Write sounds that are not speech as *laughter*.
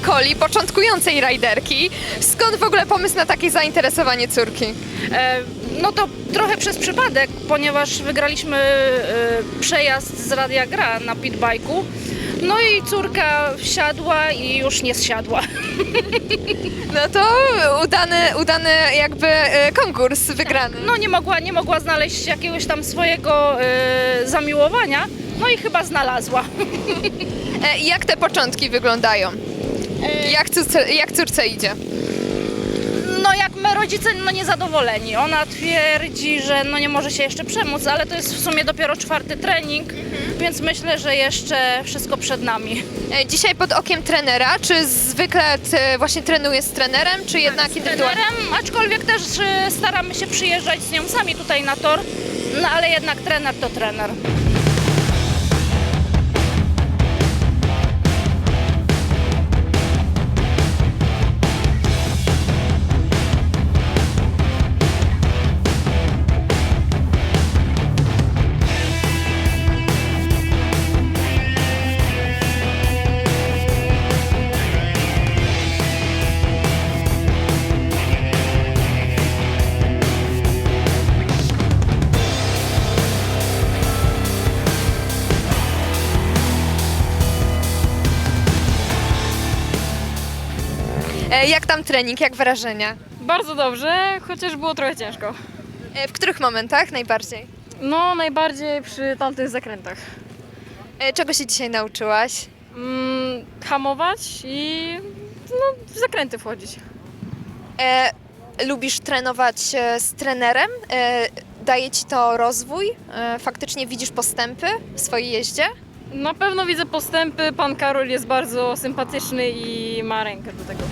Nikoli, początkującej rajderki. Skąd w ogóle pomysł na takie zainteresowanie córki? E, No to trochę przez przypadek, ponieważ wygraliśmy e, przejazd z Radia Gra na pitbajku. No i córka wsiadła i już nie zsiadła. *laughs* No to udany, udany jakby e, konkurs wygrany. No nie mogła, nie mogła znaleźć jakiegoś tam swojego e, zamiłowania, no i chyba znalazła. *laughs* E, Jak te początki wyglądają? Jak córce, jak córce idzie? No jak my rodzice no niezadowoleni. Ona twierdzi, że no nie może się jeszcze przemóc, ale to jest w sumie dopiero czwarty trening, więc myślę, że jeszcze wszystko przed nami. E, Dzisiaj pod okiem trenera, czy zwykle ty właśnie trenuje z trenerem, czy jednak indywidualnie? trenerem, aczkolwiek też y, staramy się przyjeżdżać z nią sami tutaj na tor, no ale jednak trener to trener. E, Jak tam trening, jak wrażenia? Bardzo dobrze, chociaż było trochę ciężko. E, W których momentach najbardziej? No, najbardziej przy tamtych zakrętach. E, Czego się dzisiaj nauczyłaś? Mm, hamować i no, w zakręty wchodzić. E, lubisz trenować e, z trenerem? E, daje ci to rozwój? E, faktycznie widzisz postępy w swojej jeździe? Na pewno widzę postępy, pan Karol jest bardzo sympatyczny i ma rękę do tego.